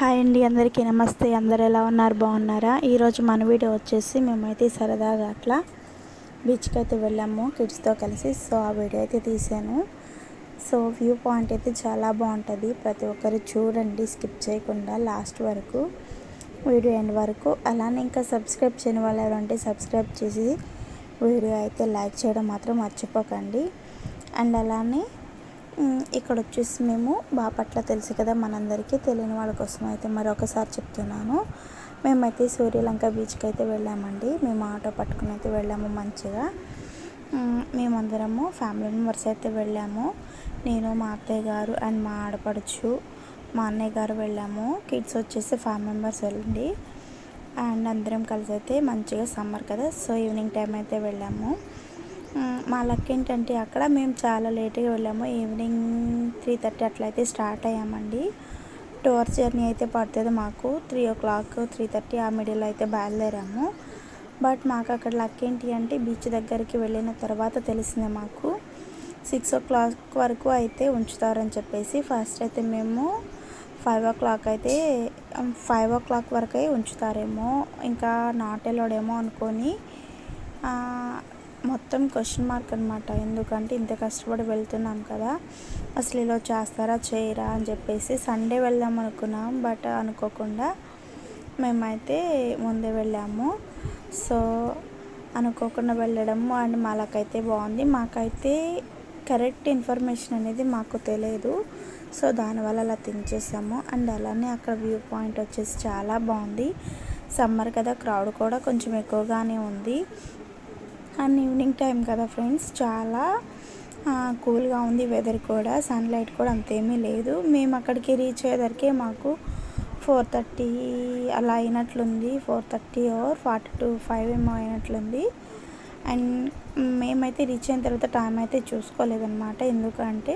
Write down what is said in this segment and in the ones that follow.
Hi అండి అందరికీ నమస్తే. అందరు ఎలా ఉన్నారు? బాగున్నారా? ఈరోజు మన వీడియో వచ్చేసి మేమైతే సరదాగా అట్లా బీచ్కి అయితే వెళ్ళాము. కిడ్స్తో కలిసి సో ఆ వీడియో అయితే తీసాను. సో వ్యూ పాయింట్ అయితే చాలా బాగుంటుంది. ప్రతి ఒక్కరు చూడండి స్కిప్ చేయకుండా లాస్ట్ వరకు వీడియో ఎండ్ వరకు. అలానే ఇంకా సబ్స్క్రైబ్ చేయని వాళ్ళు ఎవరంటే సబ్స్క్రైబ్ చేసి వీడియో అయితే లైక్ చేయడం మాత్రం మర్చిపోకండి. అండ్ అలానే ఇక్కడ వచ్చేసి మేము బాపట్ల తెలుసు కదా మనందరికీ తెలియని వాళ్ళ కోసం అయితే మరొకసారి చెప్తున్నాను. మేమైతే సూర్యలంక బీచ్కి అయితే వెళ్ళామండి. మేము ఆటో పట్టుకుని అయితే వెళ్ళాము మంచిగా. మేమందరము ఫ్యామిలీ మెంబర్స్ అయితే వెళ్ళాము. నేను మా అత్తయ్య గారు అండ్ మా ఆడపడుచు మా అన్నయ్య గారు వెళ్ళాము. కిడ్స్ వచ్చేసి ఫైవ్ మెంబర్స్ వెళ్ళండి. అండ్ అందరం కలిసి అయితే మంచిగా సమ్మర్ కదా. సో ఈవినింగ్ టైం అయితే వెళ్ళాము. మా లక్ ఏంటంటే అక్కడ మేము చాలా లేట్గా వెళ్ళాము. ఈవినింగ్ త్రీ థర్టీ అట్లయితే స్టార్ట్ అయ్యామండి. టూ అవర్స్ జర్నీ అయితే పడుతుంది మాకు. Three o'clock three thirty ఆ మిడిల్ అయితే బయలుదేరాము. బట్ మాకు అక్కడ లక్ ఏంటి అంటే బీచ్ దగ్గరికి వెళ్ళిన తర్వాత తెలిసిందే మాకు. సిక్స్ ఓ క్లాక్ వరకు అయితే ఉంచుతారని చెప్పేసి ఫస్ట్ అయితే మేము ఫైవ్ ఓ క్లాక్ అయితే ఫైవ్ ఓ క్లాక్ వరకే ఉంచుతారేమో. ఇంకా నాట్ ఎలోడేమో అనుకొని మొత్తం క్వశ్చన్ మార్క్ అనమాట ఎందుకంటే ఇంత కష్టపడి వెళ్తున్నాం కదా. అసలు ఇలా చేస్తారా చేయరా అని చెప్పేసి సండే వెళ్దాం అనుకున్నాం. బట్ అనుకోకుండా మేమైతే ముందే వెళ్ళాము. సో అనుకోకుండా వెళ్ళడము అండ్ మాలకైతే బాగుంది. మాకైతే కరెక్ట్ ఇన్ఫర్మేషన్ అనేది మాకు తెలియదు. సో దానివల్ల అలా థింక్ అండ్ అలానే అక్కడ వ్యూ పాయింట్ వచ్చేసి చాలా బాగుంది. సమ్మర్ కదా క్రౌడ్ కూడా కొంచెం ఎక్కువగానే ఉంది. అండ్ ఈవినింగ్ టైం కదా ఫ్రెండ్స్ చాలా కూల్గా ఉంది వెదర్ కూడా సన్లైట్ కూడా అంతేమీ లేదు. మేము అక్కడికి రీచ్ అయ్యేదరికే మాకు ఫోర్ థర్టీ అలా అయినట్లుంది four thirty or forty to five ఏమో అయినట్లుంది. అండ్ మేమైతే రీచ్ అయిన తర్వాత టైం అయితే చూసుకోలేదన్నమాట. ఎందుకంటే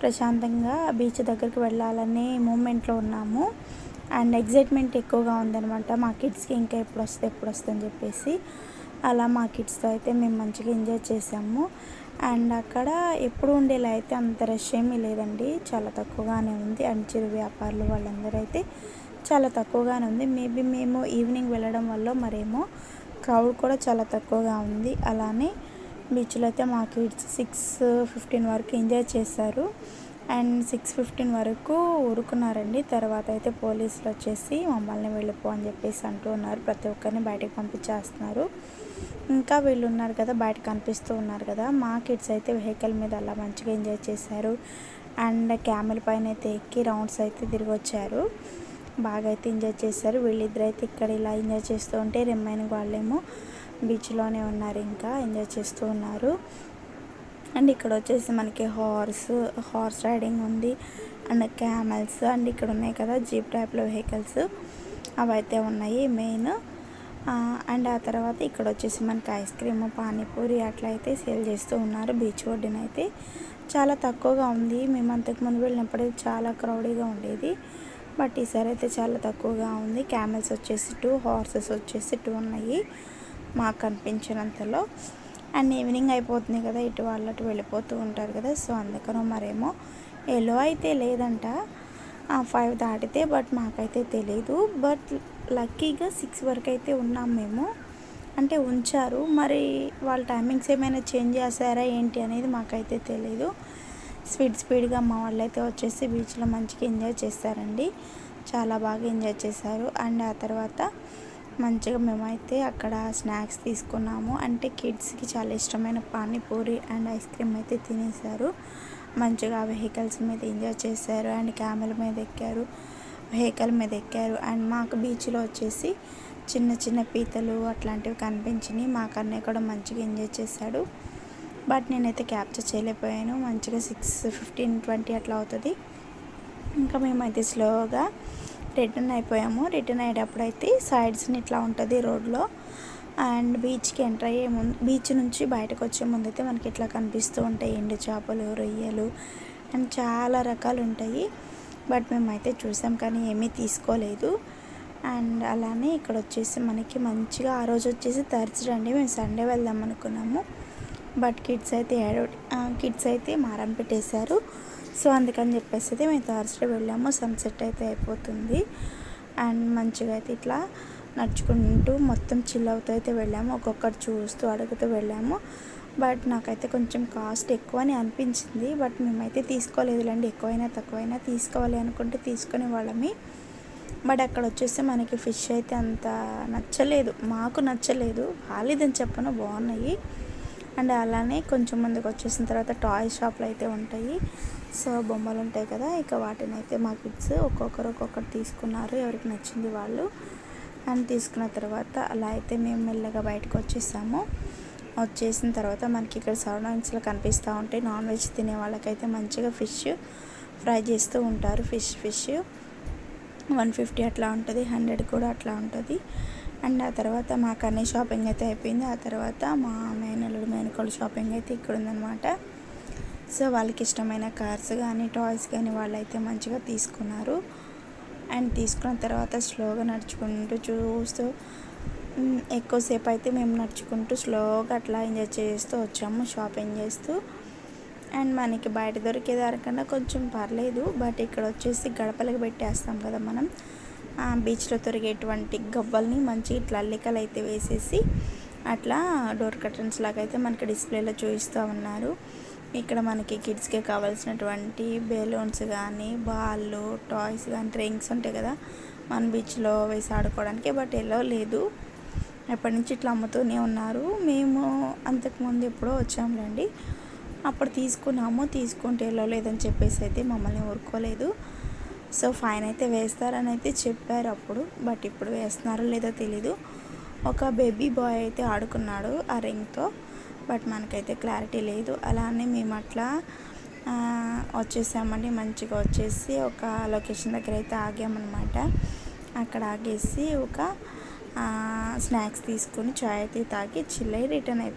ప్రశాంతంగా బీచ్ దగ్గరికి వెళ్ళాలనే మూమెంట్లో ఉన్నాము. అండ్ ఎగ్జైట్మెంట్ ఎక్కువగా ఉందన్నమాట. మా కిడ్స్కి ఇంకా ఎప్పుడు వస్తుంది ఎప్పుడు వస్తుందని అని చెప్పేసి. అలా మా కిడ్స్తో అయితే మేము మంచిగా ఎంజాయ్ చేసాము. అండ్ అక్కడ ఎప్పుడు ఉండేలా అయితే అంత రష్ ఏమీ లేదండి. చాలా తక్కువగానే ఉంది. అండ్ చిరు వ్యాపారులు వాళ్ళందరూ అయితే చాలా తక్కువగానే ఉంది. మేబీ మేము ఈవినింగ్ వెళ్ళడం వల్ల మరేమో క్రౌడ్ కూడా చాలా తక్కువగా ఉంది. అలానే బీచ్లో అయితే మా కిడ్స్ సిక్స్ ఫిఫ్టీన్ వరకు ఎంజాయ్ చేశారు. అండ్ సిక్స్ ఫిఫ్టీన్ వరకు ఊరుకున్నారండి. తర్వాత అయితే పోలీసులు వచ్చేసి మమ్మల్ని వెళ్ళిపో అని చెప్పేసి అంటూ ఉన్నారు. ప్రతి ఒక్కరిని బయటకు పంపించేస్తున్నారు. ఇంకా వీళ్ళు ఉన్నారు కదా బయట కనిపిస్తూ ఉన్నారు కదా. మా కిడ్స్ అయితే వెహికల్ మీద అలా మంచిగా ఎంజాయ్ చేశారు. అండ్ క్యామెల్ పైన అయితే ఎక్కి రౌండ్స్ అయితే తిరిగి వచ్చారు. బాగా అయితే ఎంజాయ్ చేశారు. వీళ్ళిద్దరు అయితే ఇక్కడ ఇలా ఎంజాయ్ చేస్తూ ఉంటే రిమైనింగ్ వాళ్ళేమో బీచ్లోనే ఉన్నారు ఇంకా ఎంజాయ్ చేస్తూ ఉన్నారు. అండ్ ఇక్కడ వచ్చేసి మనకి హార్స్ హార్స్ రైడింగ్ ఉంది. అండ్ క్యామెల్స్ అండ్ ఇక్కడ ఉన్నాయి కదా జీప్ టైప్లో వెహికల్స్. అవైతే ఉన్నాయి మెయిన్. అండ్ ఆ తర్వాత ఇక్కడ వచ్చేసి మనకి ఐస్ క్రీమ్ పానీపూరి అట్లా అయితే సేల్ చేస్తూ ఉన్నారు. బీచ్ ఒడ్డున అయితే చాలా తక్కువగా ఉంది. మేము అంతకుముందు వెళ్ళినప్పుడు చాలా క్రౌడీగా ఉండేది. బట్ ఈసారి అయితే చాలా తక్కువగా ఉంది. క్యామెల్స్ వచ్చేసి టూ హార్సెస్ వచ్చేసి టూ ఉన్నాయి మాకు కనిపించినంతలో అండ్ ఈవినింగ్ అయిపోతుంది కదా ఇటు వాళ్ళు అటు వెళ్ళిపోతూ ఉంటారు కదా సో అందుకనో మరేమో. ఎలో అయితే లేదంట. ఫైవ్ దాటితే బట్ మాకైతే తెలియదు బట్ లక్కీగా సిక్స్ వరకు అయితే ఉన్నాం మేము. అంటే ఉంచారు. మరి వాళ్ళ టైమింగ్స్ ఏమైనా చేంజ్ చేశారా ఏంటి అనేది మాకైతే తెలియదు స్పీడ్ స్పీడ్గా మా వాళ్ళు అయితే వచ్చేసి బీచ్లో మంచిగా ఎంజాయ్ చేస్తారండి. చాలా బాగా ఎంజాయ్ చేశారు. అండ్ ఆ తర్వాత మంచిగా మేమైతే అక్కడ స్నాక్స్ తీసుకున్నాము. అంటే కిడ్స్కి చాలా ఇష్టమైన పానీపూరి అండ్ ఐస్ క్రీమ్ అయితే తినేశారు. మంచిగా వెహికల్స్ మీద ఎంజాయ్ చేశారు. అండ్ క్యామెల మీద ఎక్కారు. వెహికల్ మీద ఎక్కారు. అండ్ మాకు బీచ్లో వచ్చేసి చిన్న చిన్న పీతలు అట్లాంటివి కనిపించినాయి. మా కన్నయ్య కూడా మంచిగా ఎంజాయ్ చేశాడు. బట్ నేనైతే క్యాప్చర్ చేయలేకపోయాను. మంచిగా సిక్స్ ఫిఫ్టీన్ ట్వంటీ అట్లా అవుతుంది. ఇంకా మేమైతే స్లోగా రిటర్న్ అయిపోయాము. రిటర్న్ అయ్యేటప్పుడు అయితే సైడ్స్ని ఇట్లా ఉంటుంది రోడ్లో. అండ్ బీచ్కి ఎంటర్ అయ్యే ముందు బీచ్ నుంచి బయటకు వచ్చే ముందు అయితే మనకి ఇట్లా కనిపిస్తూ ఉంటాయి ఎండు చేపలు రొయ్యలు అండ్ చాలా రకాలు ఉంటాయి. బట్ మేమైతే చూసాం కానీ ఏమీ తీసుకోలేదు. అండ్ అలానే ఇక్కడ వచ్చేసి మనకి మంచిగా ఆ రోజు వచ్చేసి థర్స్డే అండి. మేము సండే వెళ్దాం అనుకున్నాము. బట్ కిడ్స్ అయితే ఏడో కిడ్స్ అయితే మారం పెట్టేశారు. సో అందుకని చెప్పేసి అయితే మేము థర్స్డే వెళ్ళాము. సన్సెట్ అయితే అయిపోతుంది. అండ్ మంచిగా అయితే ఇట్లా నడుచుకుంటూ మొత్తం చిల్ అవుతూ అయితే వెళ్ళాము. ఒక్కొక్కటి చూస్తూ అడుగుతూ వెళ్ళాము. బట్ నాకైతే కొంచెం కాస్ట్ ఎక్కువ అని అనిపించింది. బట్ మేమైతే తీసుకోలేదులేండి. ఎక్కువైనా తక్కువైనా తీసుకోవాలి అనుకుంటే తీసుకునే వాళ్ళమే. బట్ అక్కడ వచ్చేసి మనకి ఫిష్ అయితే అంత నచ్చలేదు. మాకు నచ్చలేదు. బాగాలేదని చెప్పను. బాగున్నాయి. అండ్ అలానే కొంచెం ముందుకు వచ్చేసిన తర్వాత టాయ్ షాప్లు అయితే ఉంటాయి. సో బొమ్మలు ఉంటాయి కదా. ఇక వాటిని అయితే మా కిడ్స్ ఒక్కొక్కరు ఒక్కొక్కరు తీసుకున్నారు. ఎవరికి నచ్చింది వాళ్ళు. అండ్ తీసుకున్న తర్వాత అలా అయితే మేము మెల్లగా బయటకు వచ్చేసాము. వచ్చేసిన తర్వాత మనకి ఇక్కడ సరౌండింగ్స్లో కనిపిస్తూ ఉంటాయి నాన్ వెజ్ తినే వాళ్ళకైతే మంచిగా ఫిష్ ఫ్రై చేస్తూ ఉంటారు. Fish fish. వన్ ఫిఫ్టీ అట్లా ఉంటుంది హండ్రెడ్ కూడా అట్లా ఉంటుంది. అండ్ ఆ తర్వాత మాకు అన్ని షాపింగ్ అయితే అయిపోయింది. ఆ తర్వాత మా మేనల్లుడు మేనకోళ్ళు షాపింగ్ అయితే ఇక్కడ ఉందన్నమాట. సో వాళ్ళకి ఇష్టమైన కార్స్ కానీ టాయ్స్ కానీ వాళ్ళైతే మంచిగా తీసుకున్నారు. అండ్ తీసుకున్న తర్వాత స్లోగా నడుచుకుంటూ చూస్తూ ఎక్కువసేపు అయితే మేము నడుచుకుంటూ స్లోగా అట్లా ఎంజాయ్ చేస్తూ వచ్చాము షాపింగ్ చేస్తూ. అండ్ మనకి బయట దొరికే దానికన్నా కొంచెం పర్లేదు బట్ ఇక్కడ వచ్చేసి గడపలకు పెట్టేస్తాం కదా మనం. బీచ్లో దొరికేటువంటి గవ్వల్ని మంచి ఇట్లా అల్లికలు అయితే వేసేసి అట్లా డోర్ కర్టన్స్ లాగా అయితే మనకి డిస్ప్లేలో చూపిస్తూ ఉన్నారు. ఇక్కడ మనకి కిడ్స్కి కావాల్సినటువంటి బెలూన్స్ కానీ బాళ్ళు టాయ్స్ కానీ డ్రింక్స్ ఉంటాయి కదా. మన బీచ్లో వేసి ఆడుకోవడానికి బట్ ఎలా లేదు. ఎప్పటి నుంచి ఇట్లా అమ్ముతూనే ఉన్నారు. మేము అంతకుముందు ఎప్పుడో వచ్చాములేండి అప్పుడు తీసుకున్నాము. తీసుకుంటే ఎలా లేదని చెప్పేసి అయితే మమ్మల్ని ఊరుకోలేదు. సో ఫైన్ అయితే వేస్తారని అయితే చెప్పారు అప్పుడు. బట్ ఇప్పుడు వేస్తున్నారో లేదో తెలీదు. ఒక బేబీ బాయ్ అయితే ఆడుకున్నాడు ఆ రింగ్తో. బట్ మనకైతే క్లారిటీ లేదు. అలానే మేము అట్లా వచ్చేసామండి. మంచిగా వచ్చేసి ఒక లొకేషన్ దగ్గర అయితే ఆగామన్నమాట. అక్కడ ఆగేసి ఒక స్నాక్స్ తీసుకుని చాయ్ అయితే తాగి చిల్లై రిటర్న్ అయితే